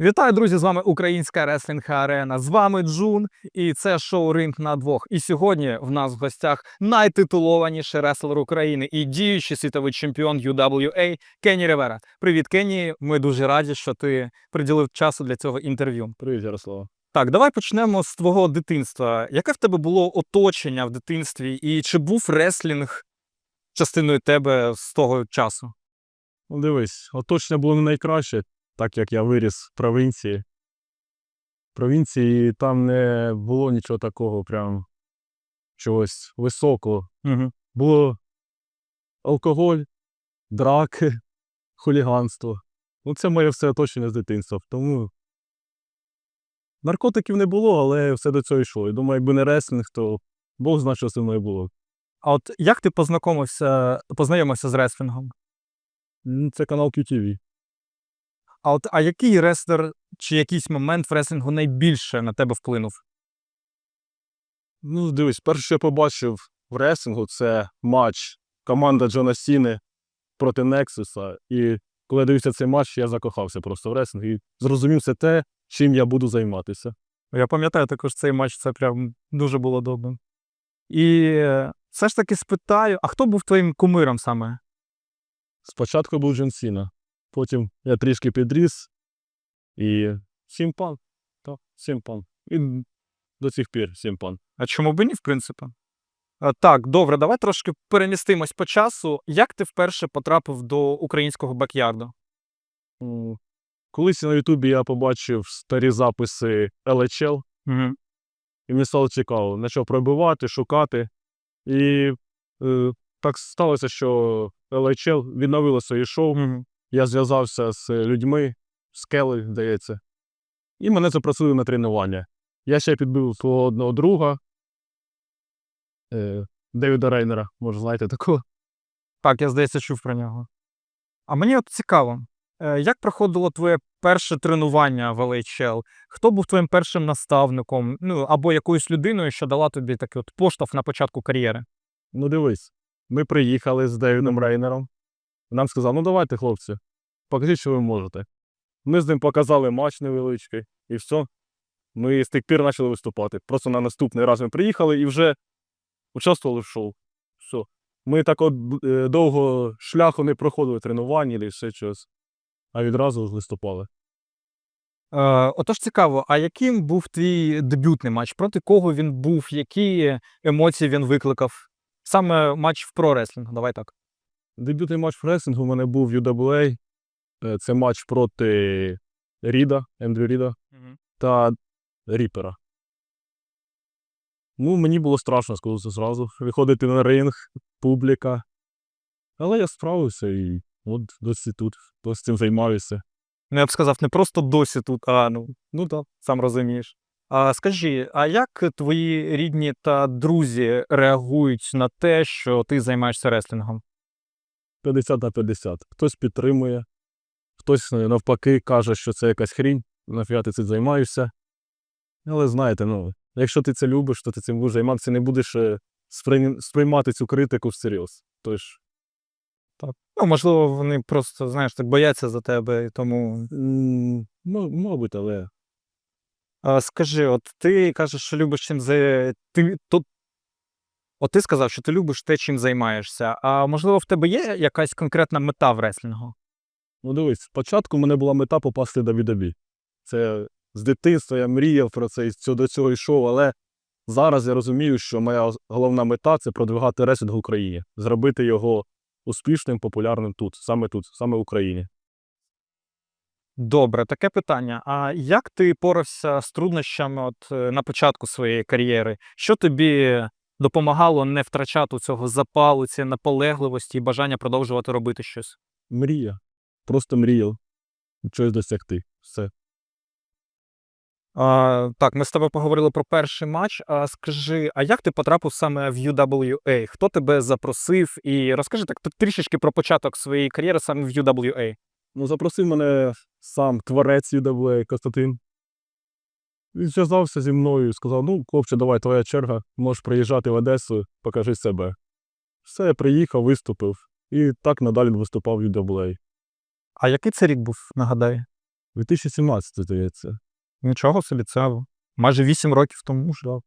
Вітаю, друзі! З вами Українська реслінг арена. З вами Джун, і це шоу Ринг на двох. І сьогодні в нас в гостях найтитулованіший реслер України і діючий світовий чемпіон UWA Кенні Ревера. Привіт, Кенні. Ми дуже раді, що ти приділив часу для цього інтерв'ю. Привіт, Ярослава. Так, давай почнемо з твого дитинства. Яке в тебе було оточення в дитинстві, і чи був реслінг частиною тебе з того часу? Ну, дивись, оточення було не найкраще, так як я виріс в провінції. В провінції там не було нічого такого, прям чогось високого. Угу. Було алкоголь, драки, хуліганство. Ну, це моє все оточення з дитинства. Тому наркотиків не було, але все до цього йшло. І думаю, якби не реслінг, то Бог знає, що зі мною було. А от як ти познайомився, познайомився з реслінгом? Це канал QTV. А от а який реслер чи якийсь момент в реслінгу найбільше на тебе вплинув? Ну, дивись, перше, що я побачив в реслінгу, це матч команда Джона Сіни проти Нексуса. І коли я дивився цей матч, я закохався просто в реслінг і зрозумів все те, чим я буду займатися. Я пам'ятаю також цей матч, це прям дуже було добре. І е, все ж таки спитаю, а хто був твоїм кумиром саме? Спочатку був Джон Сіна, потім я трішки підріс і Сімпан. Так, Сімпан. І до цих пір Сімпан. А чому б і ні, в принципі? Так, добре, давай трошки перемістимось по часу. Як ти вперше потрапив до українського бакярду? Колись на Ютубі я побачив старі записи LHL, Угу. І мені стало цікаво, почав пробивати, шукати. І е, так сталося, що LHL відновило своє шоу. Угу. Я зв'язався з людьми, з Келли, здається, і мене запросили на тренування. Я ще підбив свого одного друга е, Девіда Рейнера, може, знаєте такого. Так, я здається, чув про нього. А мені от цікаво, е, як проходило твоє перше тренування в LHL? Хто був твоїм першим наставником? Ну або якоюсь людиною, що дала тобі такий от поштовх на початку кар'єри? Ну, дивись, ми приїхали з Девідом Рейнером. Нам сказали, ну давайте, хлопці, покажіть, що ви можете. Ми з ним показали матч невеличкий, і все. Ми з тих пір почали виступати. Просто на наступний раз ми приїхали і вже участвували в шоу. Все. Ми так от е, довго шляху не проходили тренувань і ще щось, а відразу виступали. Е, отож цікаво, а яким був твій дебютний матч? Проти кого він був? Які емоції він викликав? Саме матч в прореслінгу, давай так. Дебютний матч в ресінгу у мене був в UWA. Е, Це матч проти Ріда, Ендрю Ріда. та Ріпера. Ну, мені було страшно, скажу це зразу. Виходити на ринг, публіка. Але я справився і от досі тут, досі цим займаюся. Ну, я б сказав, не просто досі тут, а ну, ну так, сам розумієш. А скажи, а як твої рідні та друзі реагують на те, що ти займаєшся реслінгом? 50 на 50. Хтось підтримує, хтось е, навпаки каже, що це якась хрінь, нафіга ти цим займаєшся. Але знаєте, ну, якщо ти це любиш, то ти цим будеш займатися, не будеш е, сприймати цю критику всерйоз. Тож, Ну, можливо, вони просто, знаєш, так бояться за тебе, і тому. м, мабуть, але А, скажи, от ти кажеш, що любиш чим за. Ти, то... От ти сказав, що ти любиш те, чим займаєшся. А можливо, в тебе є якась конкретна мета в реслінгу? Ну, дивись, спочатку в мене була мета попасти до відобі. Це з дитинства я мріяв про це і до цього йшов, але зараз я розумію, що моя головна мета це продвигати ресінг в Україні, зробити його успішним, популярним тут, саме тут, саме в Україні. Добре, таке питання. А як ти порався з труднощами от, е, на початку своєї кар'єри? Що тобі допомагало не втрачати цього запалу, цієї наполегливості і бажання продовжувати робити щось? Мрія. Просто мріяв щось досягти. Все. А, так, ми з тобою поговорили про перший матч. А скажи, а як ти потрапив саме в UWA? Хто тебе запросив? І розкажи так трішечки про початок своєї кар'єри саме в UWA. Ну, запросив мене сам творець UWA Костянтин. Він зв'язався зі мною і сказав: ну, хлопче, давай, твоя черга, можеш приїжджати в Одесу, покажи себе. Все, я приїхав, виступив. І так надалі виступав в UWA. А який це рік був, нагадай? 2017, здається. Нічого собі, це майже 8 років тому ж. Да.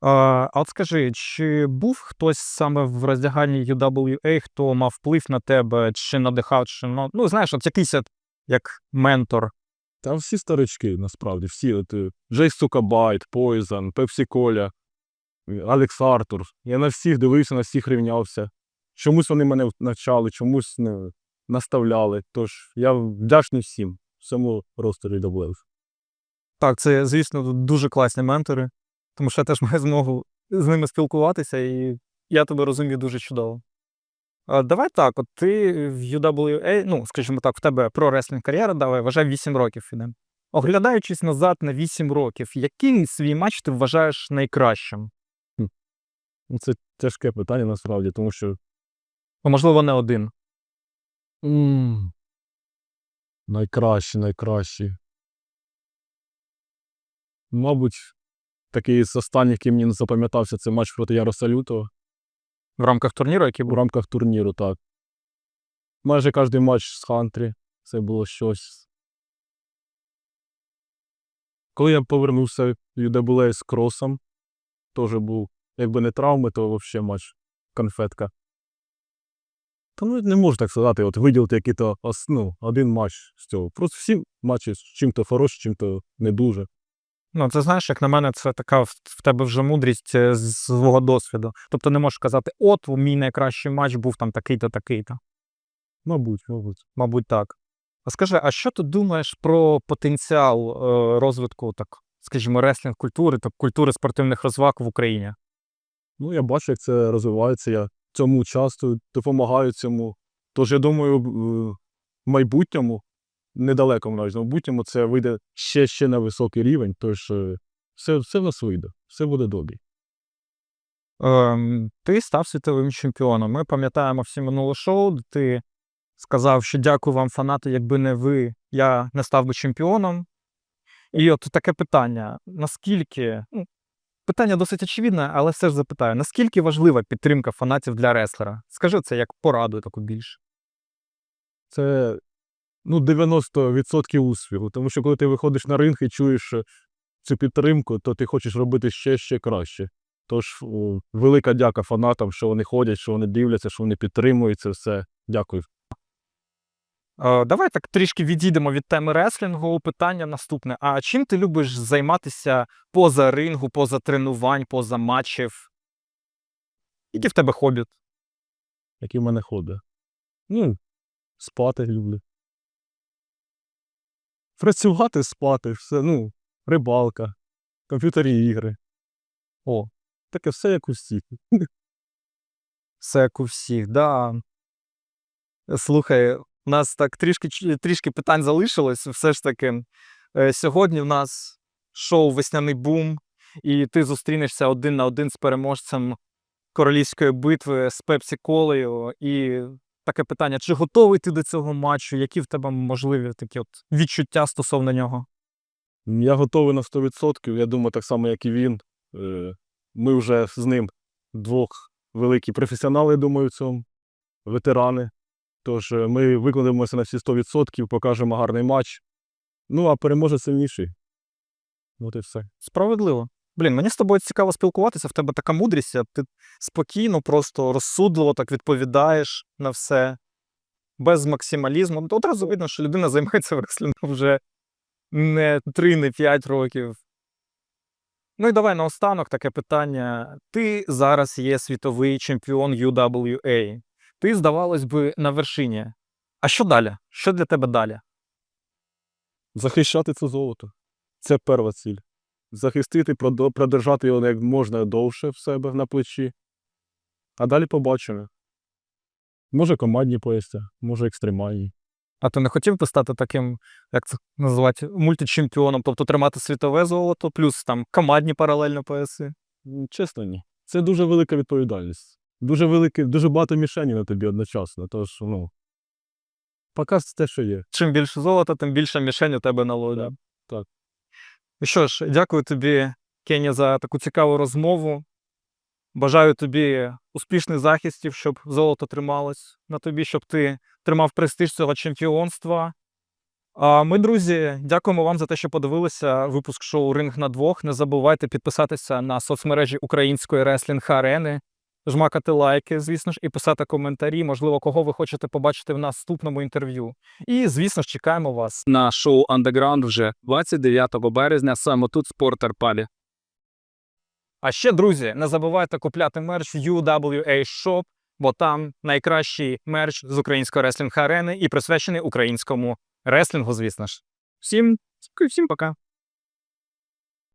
А, а от скажи, чи був хтось саме в роздяганні UWA, хто мав вплив на тебе, чи надихав, чи ну знаєш, от якийсь як ментор. Та всі старички, насправді, всі. От, е, Джейс Сукабайт, Poison, Пепсі Коля, Алекс Артур. Я на всіх дивився, на всіх рівнявся. Чомусь вони мене навчали, чомусь не наставляли. Тож я вдячний всім, всьому ростері WWF. Так, це, звісно, дуже класні ментори, тому що я теж маю змогу з ними спілкуватися, і я тебе розумію дуже чудово. А, давай так, от ти в UWA, ну, скажімо так, в тебе прореслінг кар'єра, давай, вважай 8 років іде. Оглядаючись назад на 8 років, який свій матч ти вважаєш найкращим? Ну, Це тяжке питання насправді, тому що Ну, можливо, не один. м, найкращі, найкращі. Мабуть, такий з останніх, який мені не запам'ятався, це матч проти Яроса Лютого. В рамках турніру, який в був. рамках турніру, так. Майже кожен матч з Хантрі. Це було щось. Коли я повернувся в UWA з кросом, теж був, якби не травми, то взагалі матч конфетка. Та ну не можу так сказати, от виділити який-то ну, один матч з цього. Просто всі матчі з чим-то хороші, чим-то не дуже. Ну, це знаєш, як на мене, це така в, тебе вже мудрість е, з свого досвіду. Тобто не можеш казати, от мій найкращий матч був там такий-то, такий-то. Мабуть, мабуть. Мабуть, так. А скажи, а що ти думаєш про потенціал е, розвитку, так, скажімо, реслінг культури та культури спортивних розваг в Україні? Ну, я бачу, як це розвивається. Я цьому участвую, допомагаю цьому. Тож я думаю, в майбутньому, недалекому навіть в майбутньому, це вийде ще ще на високий рівень. Тож е, все, все в нас вийде, все буде добре. Ем, ти став світовим чемпіоном. Ми пам'ятаємо всі минуле шоу, де ти сказав, що дякую вам, фанати, якби не ви, я не став би чемпіоном. І от таке питання: наскільки. Ну, питання досить очевидне, але все ж запитаю: наскільки важлива підтримка фанатів для реслера? Скажи це як пораду таку більше. Це ну, 90% успіху. Тому що коли ти виходиш на ринг і чуєш е, цю підтримку, то ти хочеш робити ще ще краще. Тож о, велика дяка фанатам, що вони ходять, що вони дивляться, що вони підтримують це все. Дякую. Давай так трішки відійдемо від теми реслінгу. Питання наступне: а чим ти любиш займатися поза рингу, поза тренувань, поза матчів? Які в тебе хобі? які в мене ходи. Ну, спати люблю. Працювати, спати, все, ну, рибалка, комп'ютерні ігри. О, Таке все як у всіх. Все як у всіх, да. Слухай, у нас так трішки, трішки питань залишилось. Все ж таки, е, сьогодні в нас шоу Весняний бум, і ти зустрінешся один на один з переможцем королівської битви з Пепсі Колею. І таке питання: чи готовий ти до цього матчу? Які в тебе можливі такі от відчуття стосовно нього? Я готовий на 100%. Я думаю, так само, як і він. Е, Ми вже з ним двох великі професіонали, я думаю, в цьому, ветерани. Тож е, ми викладемося на всі 100%, покажемо гарний матч. Ну, а переможе сильніший. От і все. Справедливо. Блін, мені з тобою цікаво спілкуватися, в тебе така мудрість, ти спокійно, просто розсудливо так відповідаєш на все, без максималізму. Одразу видно, що людина займається реслінгом вже не 3, не 5 років. Ну і давай наостанок таке питання. Ти зараз є світовий чемпіон UWA. Ти, здавалось би, на вершині. А що далі? Що для тебе далі? Захищати це золото. Це перша ціль. Захистити, продержати його як можна довше в себе на плечі. А далі побачимо. Може командні поясця, може екстремальні. А ти не хотів би стати таким, як це називати, мультичемпіоном, тобто тримати світове золото, плюс там командні паралельно пояси? Чесно, ні. Це дуже велика відповідальність. Дуже велике, дуже багато мішенів на тобі одночасно. Тож, ну. Поки це те, що є. Чим більше золота, тим більше мішень у тебе на лоді. Так, так. І що ж, дякую тобі, Кені, за таку цікаву розмову. Бажаю тобі успішних захистів, щоб золото трималось на тобі, щоб ти тримав престиж цього чемпіонства. А ми, друзі, дякуємо вам за те, що подивилися випуск шоу Ринг на двох. Не забувайте підписатися на соцмережі української реслінг арени, жмакати лайки, звісно ж, і писати коментарі. Можливо, кого ви хочете побачити в наступному інтерв'ю. І, звісно ж, чекаємо вас на шоу Underground вже 29 березня, саме тут в Портерпалі. А ще, друзі, не забувайте купляти мерч UWA Shop, бо там найкращий мерч з української реслінг арени і присвячений українському реслінгу, звісно ж. Всім, всім пока.